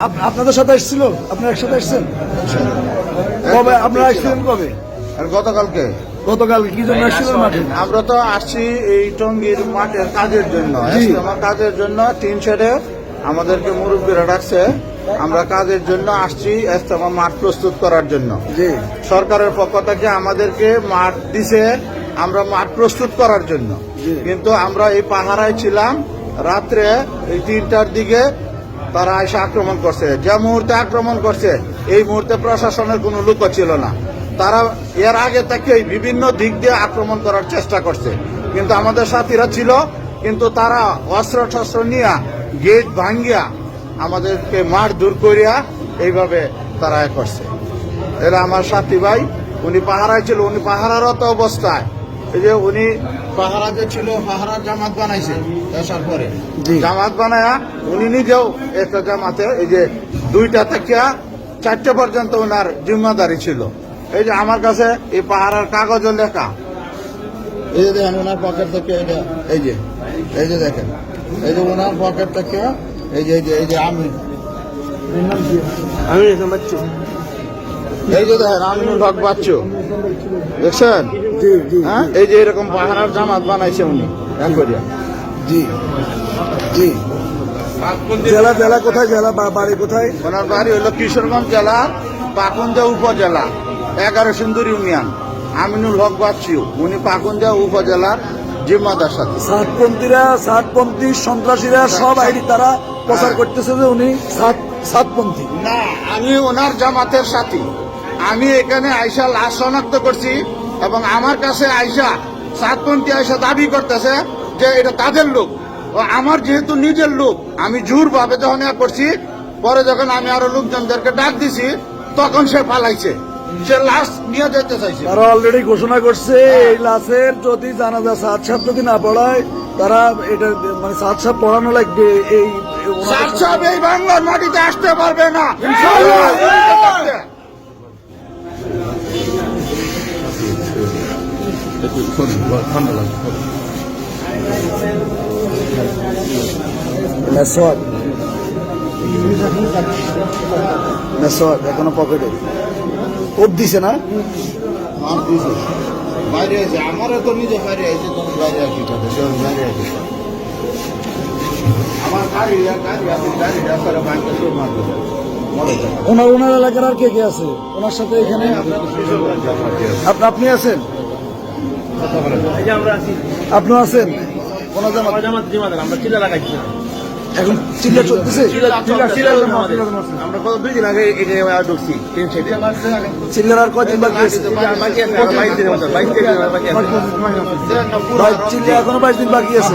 Up- আপনাদের সাথে এসেছিল? আপনারা একসাথে এসেছেন? কবে? আপনারা এসেছিলেন কবে? আর গতকালকে। গতকাল কি জন্য এসেছিলেন মাঠে? আমরা তো আসছি এই টঙ্গীর মাঠের কাজের জন্য। আমার কাজের জন্য তিন শেডে আমাদেরকে মুরব্বীরা ডাকছে। আমরা কাজের জন্য আসছি ইস্তেমা মাঠ প্রস্তুত করার জন্য। সরকারের পক্ষ থেকে আমাদেরকে মাঠ দিছে আমরা মাঠ প্রস্তুত করার জন্য। কিন্তু আমরা এই পাহারায় ছিলাম। রাত্রে এই তিনটার দিকে তারা এসে আক্রমণ করছে। যে মুহূর্তে আক্রমণ করছে, এই মুহূর্তে প্রশাসনের কোনো লোক ছিল না। তারা এর আগে থেকেই বিভিন্ন দিক দিয়ে আক্রমণ করার চেষ্টা করছে। কিন্তু আমাদের সাথীরা ছিল, কিন্তু তারা অস্ত্র টস্ত্র নিয়ে গেট ভাঙ্গিয়া আমাদেরকে মার দূর করিয়া এইভাবে তারা করছে। এরা আমার সাথী ভাই, উনি পাহারায় ছিল, উনি পাহারারত অবস্থায়। এই যে উনি পাহারা যে ছিল পাহারার জামাত বানাইছে আসার পরে। জামাত বানায়া উনি নিজেও একটা জামাতে এই যে দুইটা থেকে চারটে পর্যন্ত ওনার জিম্মাদারি ছিল। এই যে আমার কাছে এই পাহারার কাগজও লেখা। এই যে দেখেন ওনার পকেট থেকে এটা এই যে এই যে দেখেন এই যে ওনার পকেট থেকে এই যে এই যে এই যে আমি। আমি এই যে দেখেন আমিনুল হক বাচ্চু। দেখছেন? হ্যাঁ? এই যে এরকম পাহারার জামাত বানাইছে উনি এক করিয়া। জি জি। জেলা জেলা কোথায় জেলা বাড়ি কোথায়? ওনার বাড়ি হলো কিশোরগঞ্জ জেলা পাকুন্দা উপজেলা এগারো সিন্দুর ইউনিয়ন আমিনুল হক বাচ্চু উনি পাকুন্দা উপজেলার জিম্মাদার সাথে। সাতপন্থীরা সাতপন্থী সন্ত্রাসীরা সব আইডি তারা প্রচার করতেছে যে উনি সাত সাতপন্থী। না আমি ওনার জামাতের সাথী। আমি এখানে আইসা লাশ শনাক্ত করছি এবং আমার কাছে আয়সা সাতপন্থী আয়সা দাবি করতেছে যে এটা তাদের লোক। ও আমার যেহেতু নিজের লোক আমি জোর ভাবে যখন করছি পরে যখন আমি আরও লোকজনদেরকে ডাক দিছি তখন সে পালাইছে। সে লাশ নিয়ে যেতে চাইছে। তারা অলরেডি ঘোষণা করছে এই লাশের যদি জানাজা সাত সাত যদি না পড়ায় তারা এটা মানে সাত সাত পড়ানো লাগবে এই সাত সাথে- এই বাংলার মাটিতে আসতে পারবে না। মেসওয়াক মেসওয়াক এখনও পকেটে কোপ দিছে না। ওনার ওনার এলাকার আর কে কে আছে ওনার সাথে এখানে আপনি আছেন আপনি আছেন? ওনার জামাত? জামাত জামাত আমরা চিল্লা লাগাইছি। এখন চিল্লা চলতেছে? আমরা কত দুই দিন আগে ঢুকছি চিল্লার আর কয়দিন বাকি আছে? চিল্লা এখনও বাইশ দিন বাকি আছে।